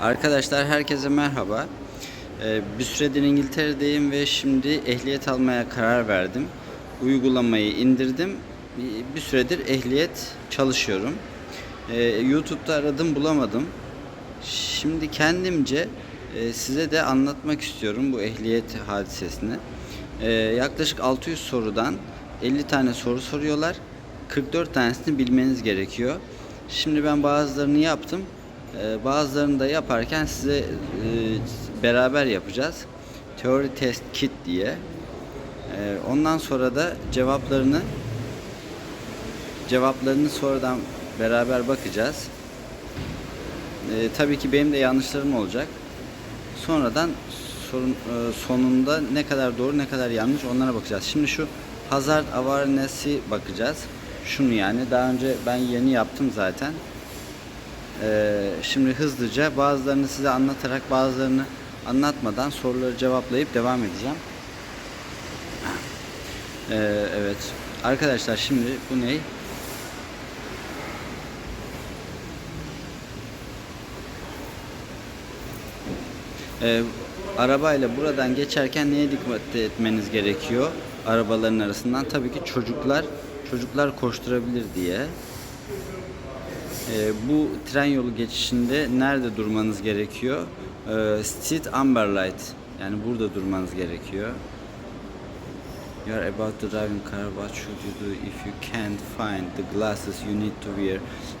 Arkadaşlar herkese merhaba. Ee, bir süredir İngiltere'deyim ve şimdi ehliyet almaya karar verdim. Uygulamayı indirdim. Bir- süredir ehliyet çalışıyorum. Ee, YouTube'da aradım bulamadım. Şimdi kendimce e, size de anlatmak istiyorum bu ehliyet hadisesini. Ee, yaklaşık 600 sorudan 50 tane soru soruyorlar. 44 tanesini bilmeniz gerekiyor. Şimdi ben bazılarını yaptım. Ee, bazılarını da yaparken size e, beraber yapacağız. Theory Test Kit diye. Ee, ondan sonra da cevaplarını cevaplarını sonradan beraber bakacağız. Ee, tabii ki benim de yanlışlarım olacak. Sonradan e, sonunda ne kadar doğru ne kadar yanlış onlara bakacağız. Şimdi şu hazard awareness'i bakacağız. Şunu yani daha önce ben yeni yaptım zaten. Ee, şimdi hızlıca bazılarını size anlatarak bazılarını anlatmadan soruları cevaplayıp devam edeceğim. Ee, evet. Arkadaşlar şimdi bu ne? Ee, arabayla buradan geçerken neye dikkat etmeniz gerekiyor? Arabaların arasından tabii ki çocuklar çocuklar koşturabilir diye. Ee, bu tren yolu geçişinde nerede durmanız gerekiyor? Ee, Street Amber Light yani burada durmanız gerekiyor. You are about to drive in car. What should you do if you can't find the glasses you need to wear?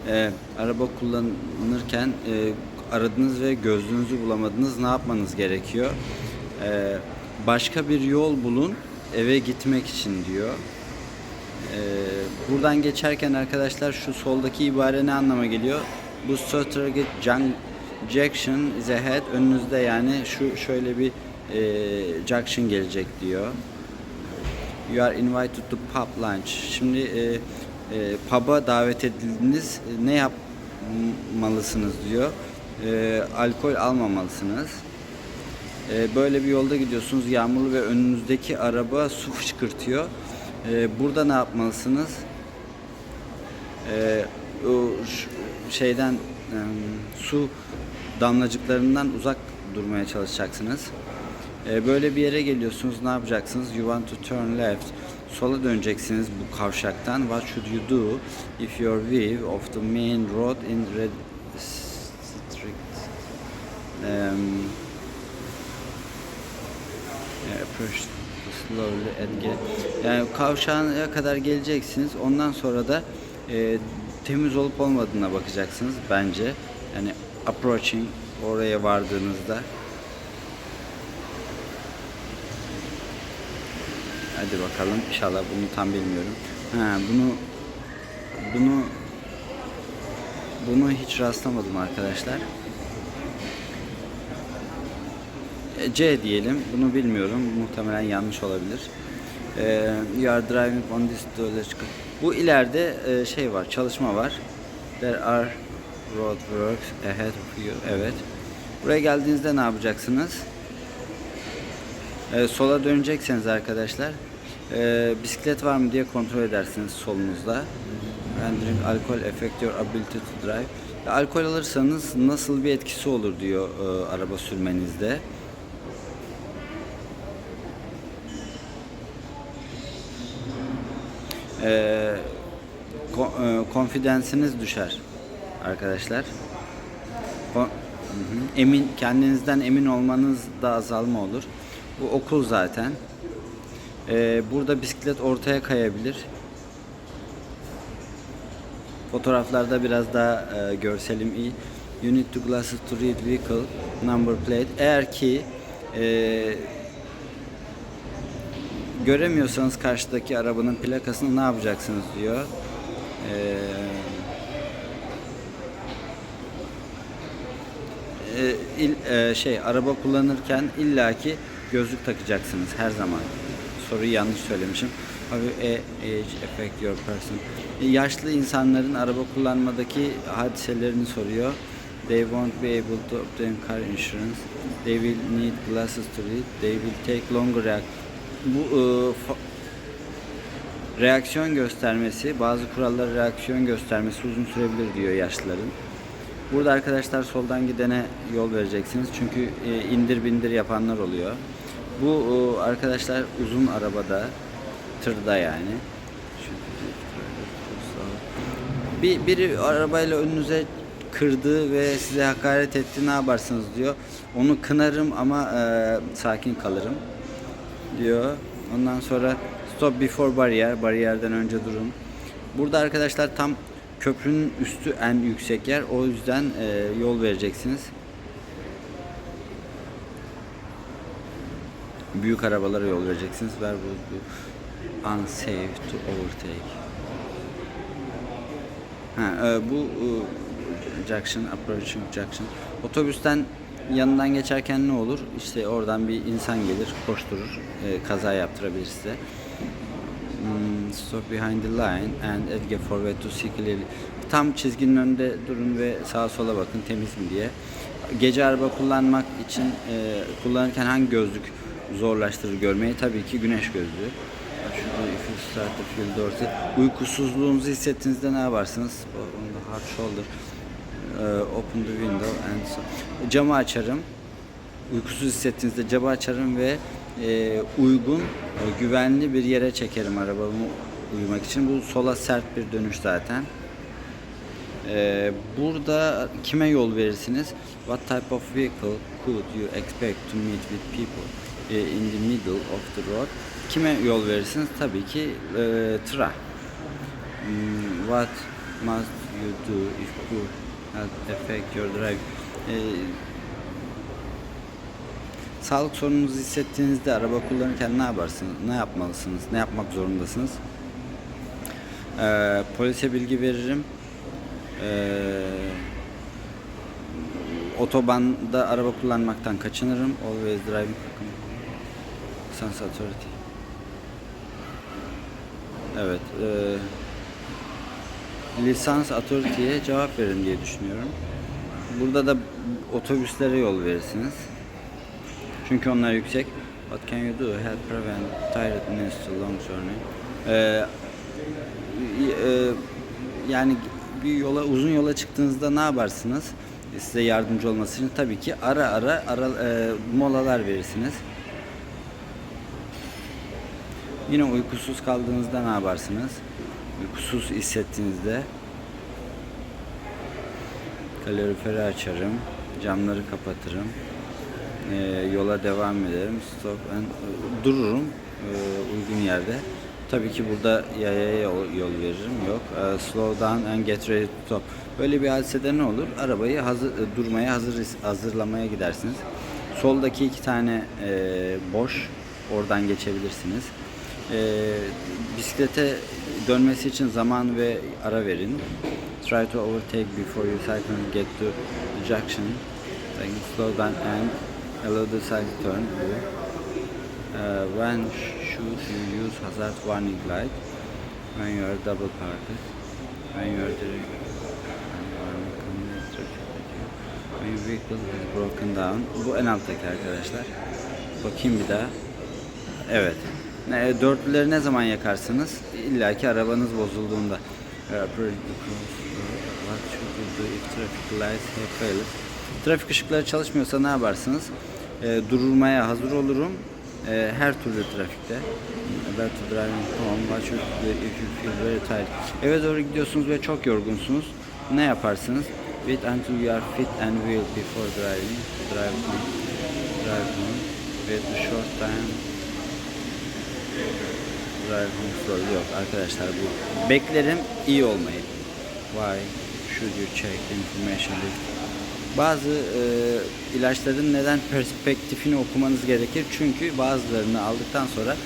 Ee, araba kullanırken e, aradınız ve gözlüğünüzü bulamadınız. Ne yapmanız gerekiyor? Ee, başka bir yol bulun eve gitmek için diyor. Ee, buradan geçerken arkadaşlar şu soldaki ibare ne anlama geliyor? Bu Strategic Junction is ahead. Önünüzde yani şu şöyle bir e, junction gelecek diyor. You are invited to pub lunch. Şimdi e, e, pub'a davet edildiniz. E, Ne yapmalısınız diyor. E, alkol almamalısınız. E, böyle bir yolda gidiyorsunuz. Yağmurlu ve önünüzdeki araba su fışkırtıyor. E, burada ne yapmalısınız? E, o şeyden e, su damlacıklarından uzak durmaya çalışacaksınız. E, böyle bir yere geliyorsunuz. Ne yapacaksınız? You want to turn left. Sola döneceksiniz bu kavşaktan. What should you do if your view of the main road in red strict um, approach slowly get. Yani kavşağına kadar geleceksiniz. Ondan sonra da e, temiz olup olmadığına bakacaksınız bence. Yani approaching oraya vardığınızda Hadi bakalım. İnşallah bunu tam bilmiyorum. Ha, bunu bunu bunu hiç rastlamadım arkadaşlar. E, C diyelim. Bunu bilmiyorum. Muhtemelen yanlış olabilir. E, you are driving on this geological. Bu ileride e, şey var, çalışma var. There are roadworks ahead of you. Evet. Buraya geldiğinizde ne yapacaksınız? E, sola dönecekseniz arkadaşlar e, bisiklet var mı diye kontrol edersiniz solunuzda. And drink alcohol affect your ability to drive. Alkol alırsanız nasıl bir etkisi olur diyor e, araba sürmenizde. E, ko- e, konfidensiniz düşer arkadaşlar. Emin kendinizden emin olmanız da azalma olur. Bu okul zaten. Ee, burada bisiklet ortaya kayabilir. Fotoğraflarda biraz daha e, görselim iyi. You need to glasses to read vehicle number plate. Eğer ki e, göremiyorsanız karşıdaki arabanın plakasını ne yapacaksınız diyor. Eee e, e, şey araba kullanırken illaki gözlük takacaksınız her zaman. Soruyu yanlış söylemişim. Abi e, age affect your person. E, yaşlı insanların araba kullanmadaki hadiselerini soruyor. They won't be able to obtain car insurance. They will need glasses to read. They will take longer. Bu e, reaksiyon göstermesi, bazı kurallara reaksiyon göstermesi uzun sürebilir diyor yaşlıların. Burada arkadaşlar soldan gidene yol vereceksiniz. Çünkü e, indir bindir yapanlar oluyor. Bu e, arkadaşlar uzun arabada, tırda yani. Bir, biri arabayla önünüze kırdı ve size hakaret etti ne yaparsınız diyor. Onu kınarım ama e, sakin kalırım diyor. Ondan sonra stop before barrier, bariyerden önce durun. Burada arkadaşlar tam köprünün üstü en yüksek yer. O yüzden e, yol vereceksiniz. Büyük arabalara yol vereceksiniz. Ver bu, bu unsafe to overtake. Ha, e, bu e, junction, approaching junction. Otobüsten yanından geçerken ne olur? İşte oradan bir insan gelir, koşturur, e, kaza yaptırabilir size. Hmm, stop behind the line and adge forward to see clearly. Tam çizginin önünde durun ve sağa sola bakın temiz mi diye. Gece araba kullanmak için e, kullanırken hangi gözlük zorlaştırır görmeyi? Tabii ki güneş gözlüğü. Uykusuzluğunuzu hissettiğinizde ne yaparsınız? On the hard shoulder. E, open the window and so. Camı açarım. Uykusuz hissettiğinizde camı açarım ve e, uygun, e, güvenli bir yere çekerim arabamı uyumak için. Bu sola sert bir dönüş zaten. E, burada kime yol verirsiniz? What type of vehicle could you expect to meet with people e, in the middle of the road? Kime yol verirsiniz? Tabii ki e, tıra. Hmm, what must you do if health affect your drive? E, Sağlık sorununuzu hissettiğinizde araba kullanırken ne yaparsınız? Ne yapmalısınız? Ne yapmak zorundasınız? Ee, polise bilgi veririm. Ee, otobanda araba kullanmaktan kaçınırım. Always driving. Sans authority. Evet. E, lisans authority'ye cevap verin diye düşünüyorum. Burada da otobüslere yol verirsiniz. Çünkü onlar yüksek. What can you do? Help prevent tiredness to long journey. Ee, e, yani bir yola uzun yola çıktığınızda ne yaparsınız? Size yardımcı olması için tabii ki ara ara ara e, molalar verirsiniz. Yine uykusuz kaldığınızda ne yaparsınız? Uykusuz hissettiğinizde kaloriferi açarım, camları kapatırım, e, yola devam ederim, stop and dururum e, uygun yerde. Tabii ki burada yayaya yol, yol veririm. Yok. E, slow down and get ready to stop. Böyle bir hadisede ne olur? Arabayı hazır e, durmaya hazır hazırlamaya gidersiniz. Soldaki iki tane e, boş. Oradan geçebilirsiniz. E, bisiklete dönmesi için zaman ve ara verin. Try to overtake before you cycle and get to the junction. Then slow down and allow the cycle turn. Uh, when should you use hazard warning light? When you are double parked. When you are direct. When your vehicle is broken down. Bu en alttaki arkadaşlar. Bakayım bir daha. Evet. Ne, dörtlüleri ne zaman yakarsınız? İlla ki arabanız bozulduğunda. Failed? Trafik ışıkları çalışmıyorsa ne yaparsınız? E, durulmaya hazır olurum. E, her türlü trafikte. To driving home, do if you feel very tired? Eve doğru gidiyorsunuz ve çok yorgunsunuz. Ne yaparsınız? Wait until you are fit and well before driving. Drive home. Drive home. Wait a short time. Drive slowly. Yok arkadaşlar bu. Beklerim iyi olmayı. Why should you check information? Bazı e, ilaçların neden perspektifini okumanız gerekir. Çünkü bazılarını aldıktan sonra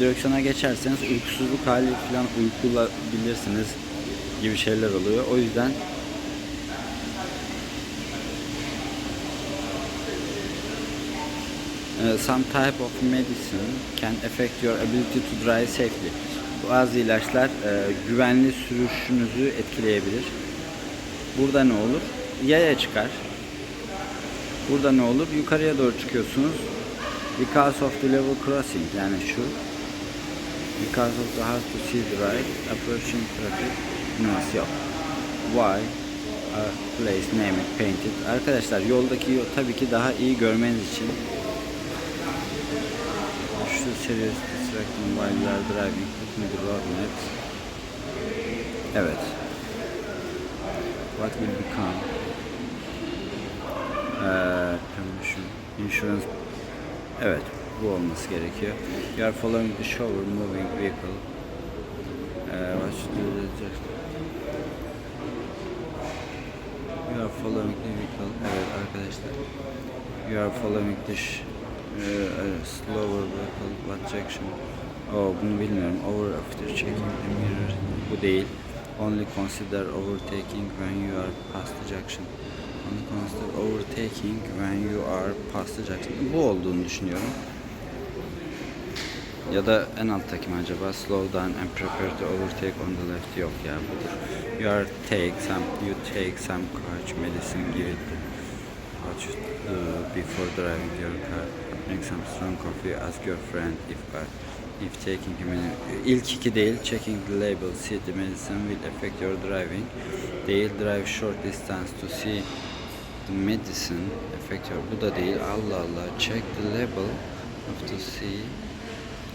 direksiyona geçerseniz uykusuzluk hali falan uykulabilirsiniz gibi şeyler oluyor. O yüzden e, some type of medicine can affect your ability to drive safely. Bazı ilaçlar e, güvenli sürüşünüzü etkileyebilir. Burada ne olur? Yaya çıkar. Burada ne olur? Yukarıya doğru çıkıyorsunuz. Because of the level crossing yani şu. Because of the hard to see right approaching traffic. Nasıl yok? Why uh, place, name it, paint it. Arkadaşlar yoldaki yol tabii ki daha iyi görmeniz için şu serious distracting while driving. Looking the road. Evet. What will become? Ee, permission, insurance. Evet, bu olması gerekiyor. You are following the shower moving vehicle. Ee, what should you do? You are following the vehicle. Evet arkadaşlar. You are following the slower vehicle. What direction? Oh bunu bilmiyorum. Over after checking the mirror. Bu değil. Only consider overtaking when you are past the junction. Only consider overtaking when you are past the junction. Bu olduğunu düşünüyorum. Ya da en alttaki mi acaba? Slow down and prepare to overtake on the left. Yok ya budur. You are take some, you take some courage medicine, give you do before driving your car. Drink some strong coffee, ask your friend if uh, if taking ilk iki değil, checking the label, see the medicine will affect your driving. Değil, drive short distance to see the medicine affect your. Bu da değil. Allah Allah. Check the label of to see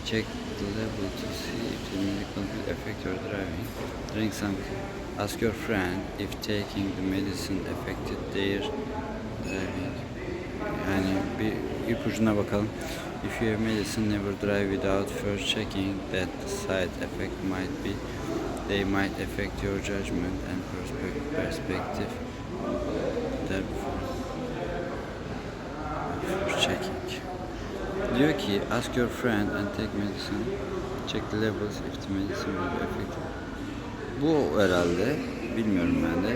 Check the level to see if the medical will affect your driving. Drink some. Ask your friend if taking the medicine affected their. Yani bir ipucuna bakalım. If you have medicine, never drive without first checking that the side effect might be. They might affect your judgment and perspe- perspective. Therefore, first checking. Diyor ki ask your friend and take medicine. Check the levels if the medicine will be effective. Bu herhalde bilmiyorum ben de.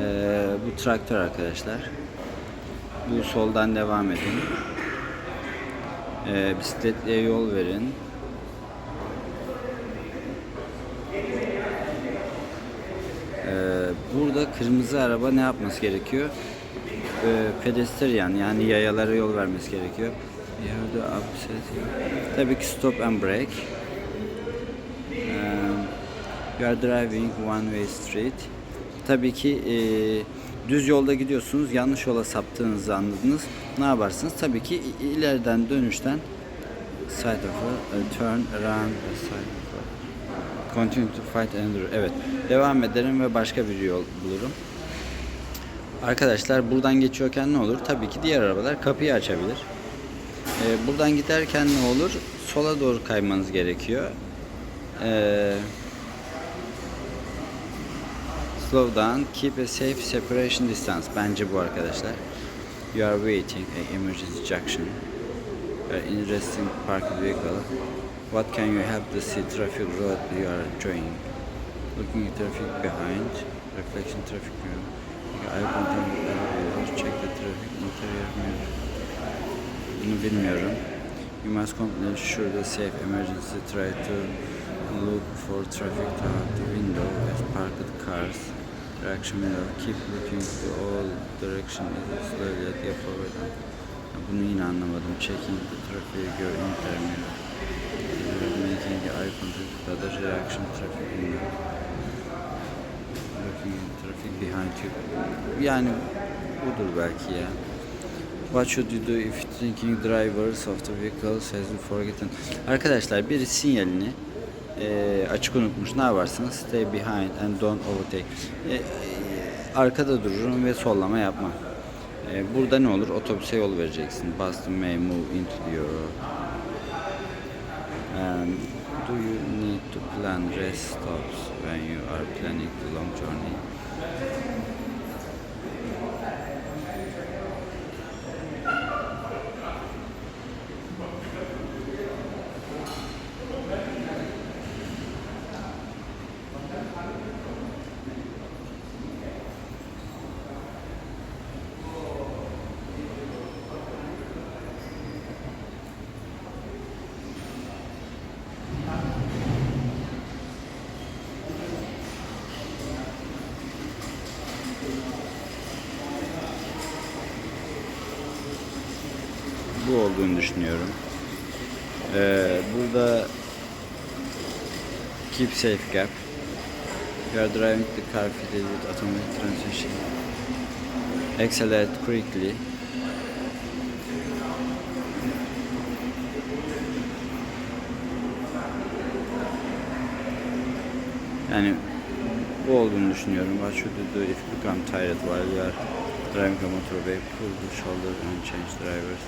Ee, bu traktör arkadaşlar. Bu soldan devam edin. Ee, bisikletliye yol verin. Ee, burada kırmızı araba ne yapması gerekiyor? Ee, pedestrian yani yayalara yol vermesi gerekiyor. Upset. Tabii ki stop and brake. Um, you are driving one way street. Tabii ki e, düz yolda gidiyorsunuz. Yanlış yola saptığınızı anladınız. Ne yaparsınız? Tabii ki ileriden dönüşten side of a, turn around a side of a continue to fight another. Evet. Devam ederim ve başka bir yol bulurum. Arkadaşlar buradan geçiyorken ne olur? Tabii ki diğer arabalar kapıyı açabilir. Ee, buradan giderken ne olur? Sola doğru kaymanız gerekiyor. Ee, slow down, keep a safe separation distance. Bence bu arkadaşlar. You are waiting a emergency junction. You are in resting parked vehicle. What can you help the see traffic road you are enjoying? Looking at traffic behind, reflection traffic mirror. Eye control, check the traffic interior mirror. Bunu bilmiyorum. You must complete sure the safe emergency try to look for traffic out the window as parked cars. Direction mirror. Keep looking to all direction is slowly at your forward. Bunu yine anlamadım. Checking the traffic your inter mirror. You're making the eye contact with other direction traffic window. Looking at traffic behind you. Yani budur belki ya. What should you do if thinking drivers of the vehicles has forgotten? Arkadaşlar biri sinyalini e, açık unutmuş. Ne yaparsınız? Stay behind and don't overtake. E, e, arkada dururum ve sollama yapmam. E, burada ne olur? Otobüse yol vereceksin. Boston may move into your And do you need to plan rest stops when you are planning the long journey? Bu olduğunu düşünüyorum. Ee, burada keep safe gap. You are driving the car fitted with automatic transmission. Accelerate quickly. Yani bu olduğunu düşünüyorum. What should you do if you become tired while you are driving a motorway? Pull the shoulder and change drivers.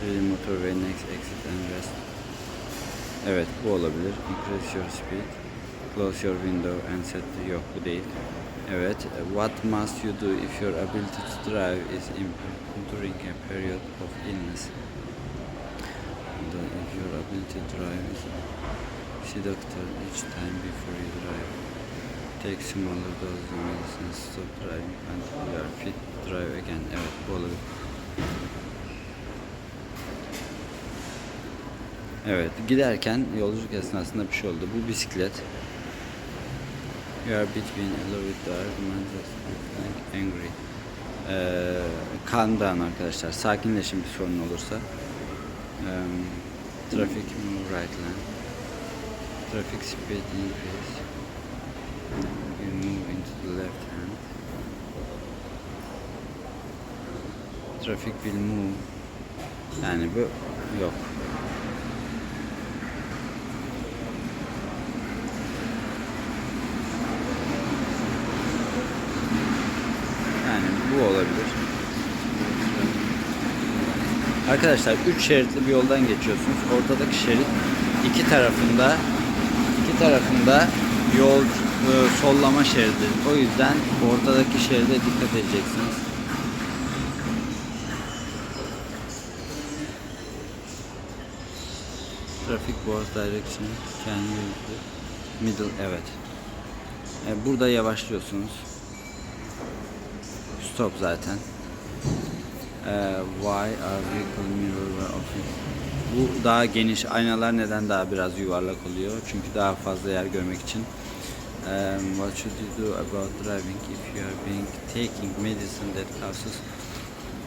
Read the motorway next exit and rest. Evet bu olabilir. Increase your speed. Close your window and set the... Yok bu değil. Evet. What must you do if your ability to drive is impaired during a period of illness? If your ability to drive is... See doctor each time before you drive. Take smaller doses of medicine, stop driving until you are fit drive again. Evet bu olabilir. Evet giderken yolculuk esnasında bir şey oldu. Bu bisiklet. You are between a low with the argument angry. Ee, calm down arkadaşlar. Sakinleşin bir sorun olursa. Um, traffic move right lane. Traffic speed increase. You move into the left hand. Traffic will move. Yani bu yok. Yani bu olabilir. Arkadaşlar 3 şeritli bir yoldan geçiyorsunuz. Ortadaki şerit iki tarafında iki tarafında yol e, sollama şeridi. O yüzden ortadaki şeride dikkat edeceksiniz. Traffic both direction can use middle evet. E, burada yavaşlıyorsunuz. Stop zaten. Ee, why are vehicle mirror open? Bu daha geniş aynalar neden daha biraz yuvarlak oluyor? Çünkü daha fazla yer görmek için. Um, what should you do about driving if you are being taking medicine that causes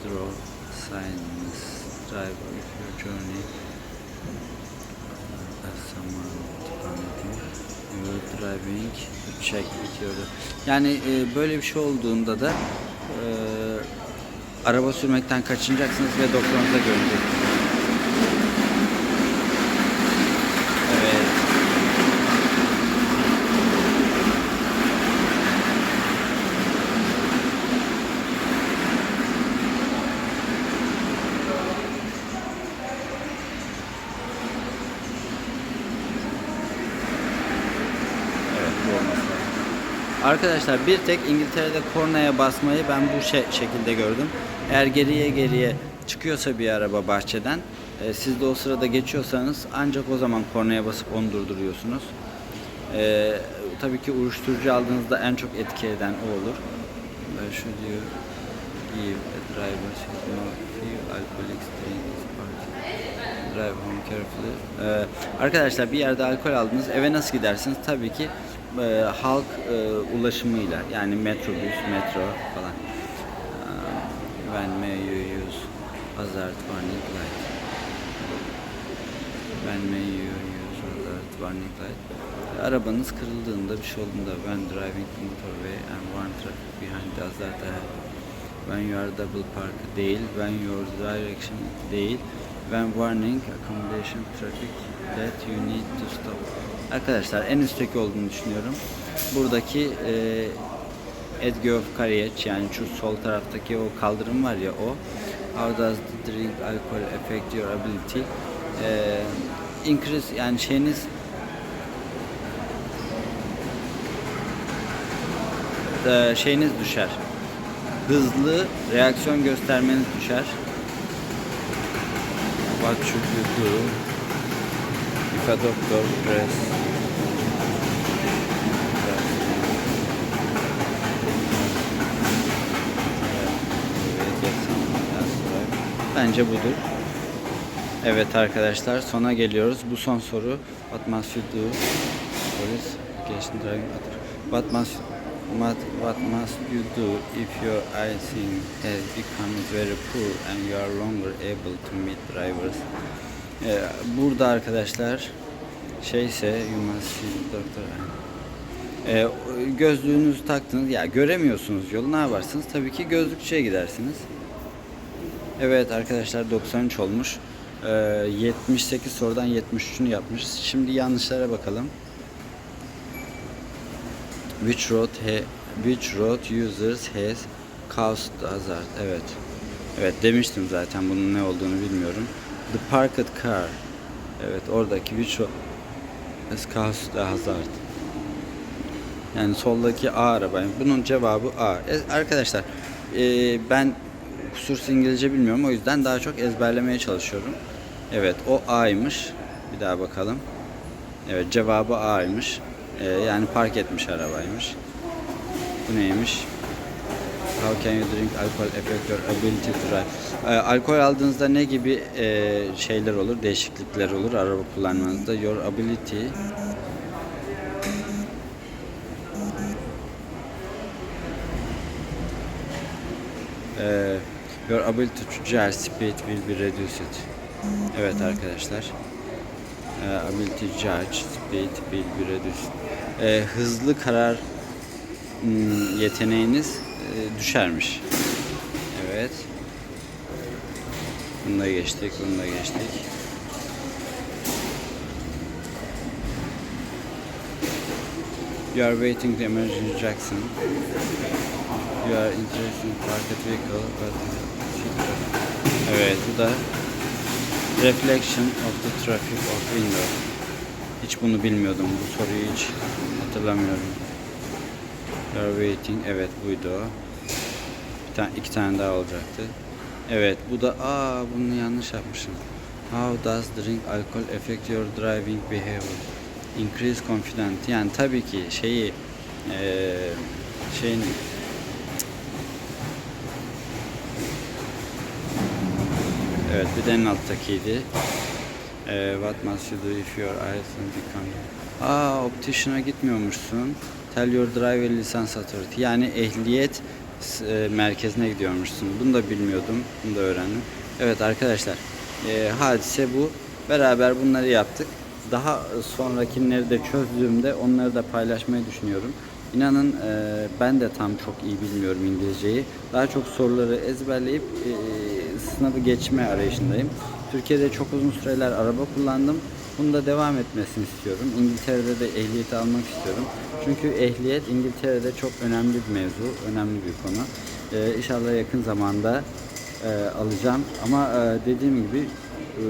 draw signs? Drive if your journey as someone you are driving to check with your yani e, böyle bir şey olduğunda da e, araba sürmekten kaçınacaksınız ve doktorunuza görüneceksiniz. Evet. Evet, bu olması lazım. Arkadaşlar bir tek İngiltere'de kornaya basmayı ben bu şe- şekilde gördüm. Eğer geriye geriye çıkıyorsa bir araba bahçeden e, siz de o sırada geçiyorsanız ancak o zaman kornaya basıp onu durduruyorsunuz. E, tabii ki uyuşturucu aldığınızda en çok etki eden o olur. E, şu diyor give a driver know few alcoholics drive home carefully. Ee, arkadaşlar bir yerde alkol aldınız. Eve nasıl gidersiniz? Tabii ki e, halk e, ulaşımıyla. Yani metrobüs, metro falan. When may you use hazard warning light? When may you use hazard warning light? Arabanız kırıldığında bir şey olduğunda when driving motorway and one traffic behind the hazard ahead. When you are double park değil, when your direction değil, when warning accommodation traffic that you need to stop. Arkadaşlar en üstteki olduğunu düşünüyorum. Buradaki e, Edge of Courage yani şu sol taraftaki o kaldırım var ya o. How does the drink alcohol affect your ability? E, increase yani şeyiniz e, şeyiniz düşer. Hızlı reaksiyon göstermeniz düşer. Should you do if a doctor press Bence budur. Evet arkadaşlar sona geliyoruz. Bu son soru. What must you do? Police application What must what, what must you do if your eyesight has become very poor and you are longer able to meet drivers? Ee, burada arkadaşlar şeyse you must see doctor and E, gözlüğünüzü taktınız. Ya göremiyorsunuz yolu ne yaparsınız? Tabii ki gözlükçüye gidersiniz. Evet arkadaşlar 93 olmuş. E, 78 sorudan 73'ünü yapmış. Şimdi yanlışlara bakalım. Which road he, which road users has caused hazard? Evet. Evet demiştim zaten bunun ne olduğunu bilmiyorum. The parked car. Evet oradaki which road has caused hazard? Yani soldaki A araba. Yani Bunun cevabı A. E, arkadaşlar e, ben kusursuz İngilizce bilmiyorum o yüzden daha çok ezberlemeye çalışıyorum. Evet o A'ymış. Bir daha bakalım. Evet cevabı A'ymış. E, yani park etmiş arabaymış. Bu neymiş? How can you drink alcohol affect your ability to drive? E, alkol aldığınızda ne gibi e, şeyler olur, değişiklikler olur araba kullanmanızda? Your ability Ee, your ability to judge speed will be reduced. Evet arkadaşlar. Ee, ability to judge speed will be reduced. Ee, hızlı karar hmm, yeteneğiniz e, düşermiş. Evet. Bunu da geçtik, bunu da geçtik. You are waiting the emergency Jackson. You are interested in parked vehicle but Evet bu da reflection of the traffic of window. Hiç bunu bilmiyordum. Bu soruyu hiç hatırlamıyorum. You are waiting. Evet buydu o. Bir tane, iki tane daha olacaktı. Evet bu da aa bunu yanlış yapmışım. How does drink alcohol affect your driving behavior? Increase confidence. Yani tabii ki şeyi eee şeyin Evet bir de en alttakiydi. Ee, what must you do if your eyes become... Aa optician'a gitmiyormuşsun. Tell your driver license authority. Yani ehliyet e, merkezine gidiyormuşsun. Bunu da bilmiyordum. Bunu da öğrendim. Evet arkadaşlar. e, hadise bu. Beraber bunları yaptık. Daha sonrakileri de çözdüğümde onları da paylaşmayı düşünüyorum. İnanın e, ben de tam çok iyi bilmiyorum İngilizceyi. Daha çok soruları ezberleyip e, sınavı geçme arayışındayım. Türkiye'de çok uzun süreler araba kullandım. Bunu da devam etmesini istiyorum. İngiltere'de de ehliyeti almak istiyorum. Çünkü ehliyet İngiltere'de çok önemli bir mevzu, önemli bir konu. E, inşallah yakın zamanda e, alacağım. Ama e, dediğim gibi e,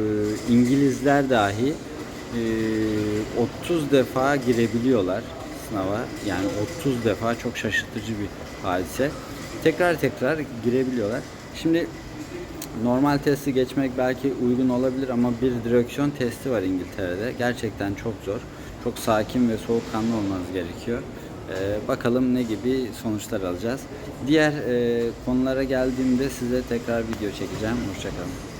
İngilizler dahi e, 30 defa girebiliyorlar sınava. Yani 30 defa çok şaşırtıcı bir hadise. Tekrar tekrar girebiliyorlar. Şimdi normal testi geçmek belki uygun olabilir ama bir direksiyon testi var İngiltere'de. Gerçekten çok zor. Çok sakin ve soğukkanlı olmanız gerekiyor. Ee, bakalım ne gibi sonuçlar alacağız. Diğer e, konulara geldiğimde size tekrar video çekeceğim. Hoşçakalın.